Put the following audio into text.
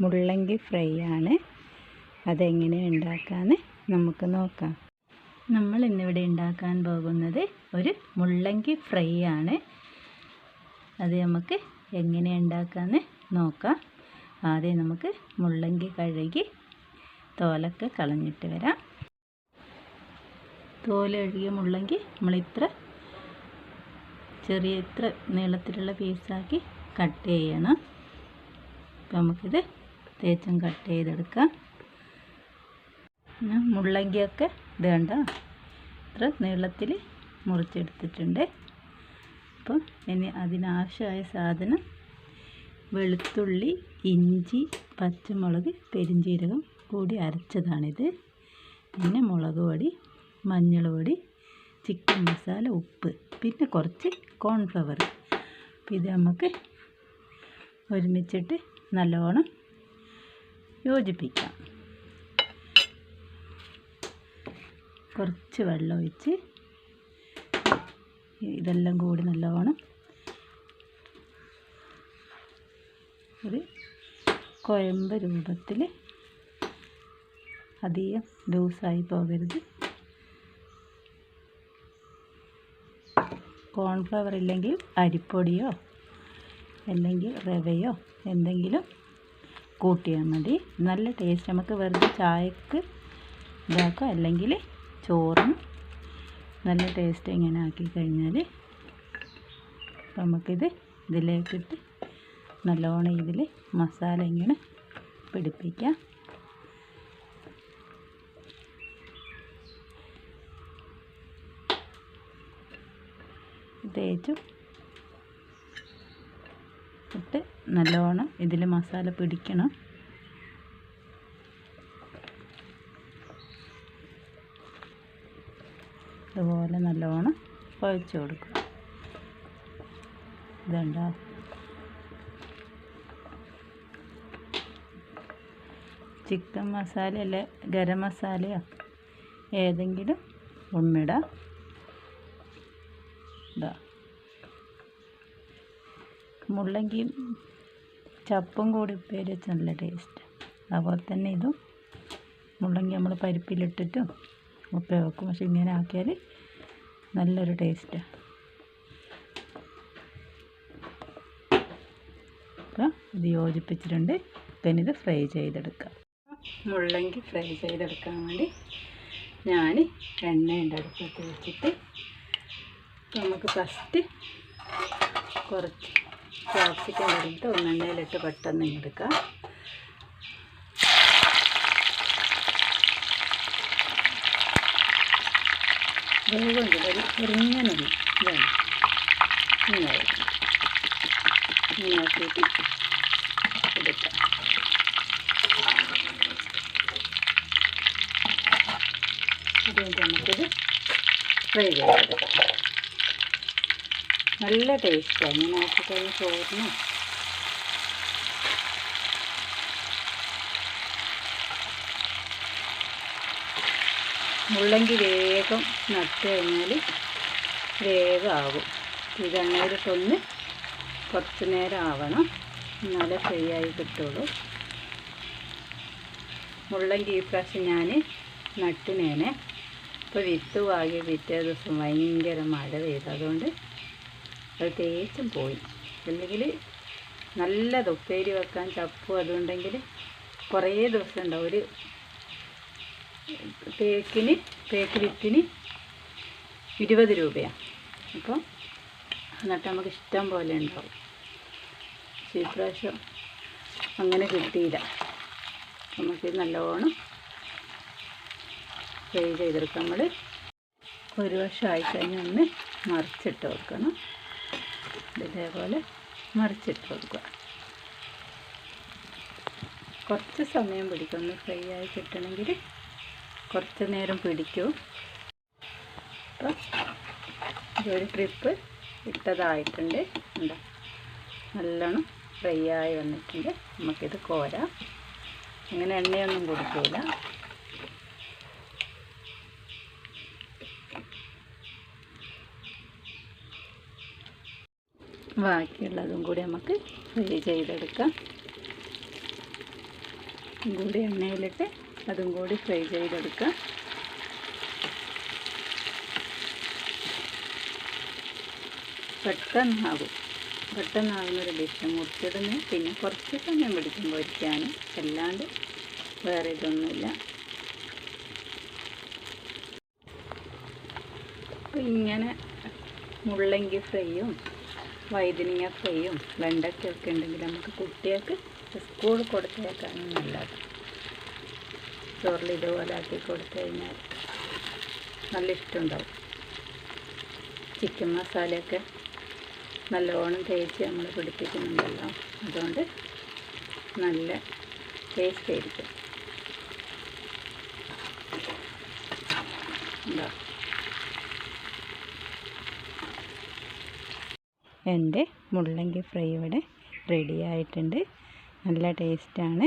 മുള്ളങ്കി fry ആണ് അതെങ്ങനെ ഉണ്ടാക്കാമെന്ന് നമുക്ക് നോക്കാം. നമ്മൾ ഇന്നിവിടെ ഉണ്ടാക്കാൻ പോകുന്നത് ഒരു മുള്ളങ്കി ഫ്രൈ ആണ് അത് നമുക്ക് എങ്ങനെ ഉണ്ടാക്കാമെന്ന് നോക്കാം. ആദ്യം നമുക്ക് മുള്ളങ്കി കഴുകി തോലൊക്കെ കളഞ്ഞിട്ട് വരാം. തോലൊഴുകിയ മുള്ളങ്കി നമ്മളിത്ര ചെറിയ ഇത്ര നീളത്തിലുള്ള പീസാക്കി കട്ട് ചെയ്യണം. അപ്പം നമുക്കിത് തേച്ചും കട്ട് ചെയ്തെടുക്കാം. പിന്നെ മുള്ളങ്കിയൊക്കെ ഇത് കണ്ട? ഇത്ര നീളത്തിൽ മുറിച്ചെടുത്തിട്ടുണ്ട്. അപ്പം ഇനി അതിനാവശ്യമായ സാധനം വെളുത്തുള്ളി ഇഞ്ചി പച്ചമുളക് പെരിഞ്ചീരകം കൂടി അരച്ചതാണിത്. പിന്നെ മുളക് പൊടി മഞ്ഞൾ പൊടി ചിക്കൻ മസാല ഉപ്പ് പിന്നെ കുറച്ച് കോൺഫ്ലവർ ഇത് നമുക്ക് ഒരുമിച്ചിട്ട് നല്ലോണം യോജിപ്പിക്കാം. കുറച്ച് വെള്ളം ഒഴിച്ച് ഇതെല്ലാം കൂടി നല്ലോണം ഒരു കുഴമ്പ് രൂപത്തിൽ അധികം ലൂസായി പോകരുത്. കോൺഫ്ലവർ ഇല്ലെങ്കിൽ അരിപ്പൊടിയോ അല്ലെങ്കിൽ റവയോ എന്തെങ്കിലും കൂട്ടിയാൽ മതി. നല്ല ടേസ്റ്റ് നമുക്ക് വെറുതെ ചായക്ക് ഇതാക്കാം അല്ലെങ്കിൽ ചോറും നല്ല ടേസ്റ്റ് ഇങ്ങനെ ആക്കി കഴിഞ്ഞാൽ നമുക്കിത് ഇതിലേക്കിട്ട് നല്ലോണം ഇതിൽ മസാല ഇങ്ങനെ പിടിപ്പിക്കാം. തേച്ചു ഇട്ട് നല്ലോണം ഇതിൽ മസാല പിടിക്കണം. ഇതുപോലെ നല്ലോണം കുഴച്ച് കൊടുക്കുക. ഇതുണ്ടോ? ചിക്കൻ മസാല അല്ലെ? ഗരം മസാലയോ? ഏതെങ്കിലും ഒന്നിടാം. ഇതാ മുള്ളങ്കി ചപ്പും കൂടി ഉപ്പേരി വെച്ച് നല്ല ടേസ്റ്റ് അതുപോലെ തന്നെ ഇതും മുള്ളങ്കി നമ്മൾ പരിപ്പിലിട്ടിട്ടും ഉപ്പ വെക്കും. പക്ഷെ ഇങ്ങനെ ആക്കിയാൽ നല്ലൊരു ടേസ്റ്റ് അപ്പം ഇത് യോജിപ്പിച്ചിട്ടുണ്ട്. പിന്നെ ഇത് ഫ്രൈ ചെയ്തെടുക്കാം. മുള്ളങ്കി ഫ്രൈ ചെയ്തെടുക്കാൻ വേണ്ടി ഞാൻ എണ്ണയുണ്ട് അടുപ്പത്ത് വെച്ചിട്ട് നമുക്ക് ഫസ്റ്റ് കുറച്ച് ക്യാപ്സിക്കം എടുത്ത് ഒന്നെണ്ണയിലിട്ട് പെട്ടെന്ന് എടുക്കാം. വേവുണ്ട് ഒരു ഇതാണ്. ഇങ്ങനെ എടുക്കാം. അതുകൊണ്ട് നമുക്കിത് ഫ്രൈ ചെയ്തെടുക്കാം. നല്ല ടേസ്റ്റാണ് ഇങ്ങനെ ആക്കിക്കഴിഞ്ഞാൽ ചോറിന്. മുള്ളങ്കി വേഗം നട്ട് കഴിഞ്ഞാൽ വേഗം ആകും ഇത് എണ്ണയിലിട്ടൊന്ന് കുറച്ച് നേരം ആവണം. എന്നാലേ ഫ്രൈ ആയി കിട്ടുള്ളൂ. മുള്ളങ്കി ഈ പ്രാവശ്യം ഞാൻ നട്ടിനേനെ. ഇപ്പോൾ വിത്ത് വാങ്ങി പിറ്റേ ദിവസം ഭയങ്കര മഴ പെയ്തു. അതുകൊണ്ട് അത് തേച്ചും പോയി. അല്ലെങ്കിൽ നല്ല ഉപ്പേരി വെക്കാൻ ചപ്പും അതുണ്ടെങ്കിൽ കുറേ ദിവസം ഉണ്ടാവും. ഒരു തേക്കിന് തേക്ക് വിത്തിന് ഇരുപത് രൂപയാണ് അപ്പം എന്നിട്ട് നമുക്ക് ഇഷ്ടം പോലെ ഉണ്ടാവും. പക്ഷേ അങ്ങനെ കിട്ടിയില്ല. നമുക്ക് നല്ലോണം ഫ്രൈ ചെയ്തെടുക്കാം. നമ്മൾ ഒരു വർഷം ആയിക്കഴിഞ്ഞാൽ ഒന്ന് മറിച്ചിട്ട് വെക്കണം. ഇതേപോലെ മറിച്ചിട്ട് കൊടുക്കുക. കുറച്ച് സമയം പിടിക്കും. ഒന്ന് ഫ്രൈ ആയി കിട്ടണമെങ്കിൽ കുറച്ച് നേരം പിടിക്കും. അപ്പോൾ ഇതൊരു ട്രിപ്പ് ഇട്ടതായിട്ടുണ്ട്. എന്താ നല്ലോണം ഫ്രൈ ആയി വന്നിട്ടുണ്ട്. നമുക്കിത് കോരാം. അങ്ങനെ എണ്ണയൊന്നും കുടിക്കില്ല ബാക്കിയുള്ളതും കൂടി നമുക്ക് ഫ്രൈ ചെയ്തെടുക്കാം. കൂടി എണ്ണയിലിട്ട് അതും കൂടി ഫ്രൈ ചെയ്തെടുക്കാം. പെട്ടെന്നാകും. പെട്ടെന്നാകുന്നൊരു ഡിഷ് മുറിച്ചിടുന്നു. പിന്നെ കുറച്ച് സമയം പിടിക്കും പൊരിക്കാനും അല്ലാണ്ട് വേറെ ഇതൊന്നുമില്ല. ഇങ്ങനെ മുള്ളങ്കി ഫ്രൈയും വഴുതനങ്ങ ഫ്രൈയും വെണ്ടയ്ക്കൊക്കെ ഉണ്ടെങ്കിൽ നമുക്ക് കുട്ടികൾക്ക് സ്കൂൾ കൊടുത്തേക്കാനും നല്ലത്. ചോറിൽ ഇതുപോലെ ആക്കി കൊടുത്തു കഴിഞ്ഞാൽ നല്ല ഇഷ്ടമുണ്ടാവും. ചിക്കൻ മസാലയൊക്കെ നല്ലോണം തേച്ച് നമ്മൾ പിടിപ്പിക്കുന്നുണ്ടല്ലോ. അതുകൊണ്ട് നല്ല ടേസ്റ്റ് ആയിരിക്കും. എന്താ എന്റെ മുള്ളങ്കി ഫ്രൈ ഇവിടെ റെഡി ആയിട്ടുണ്ട്. നല്ല ടേസ്റ്റാണ്.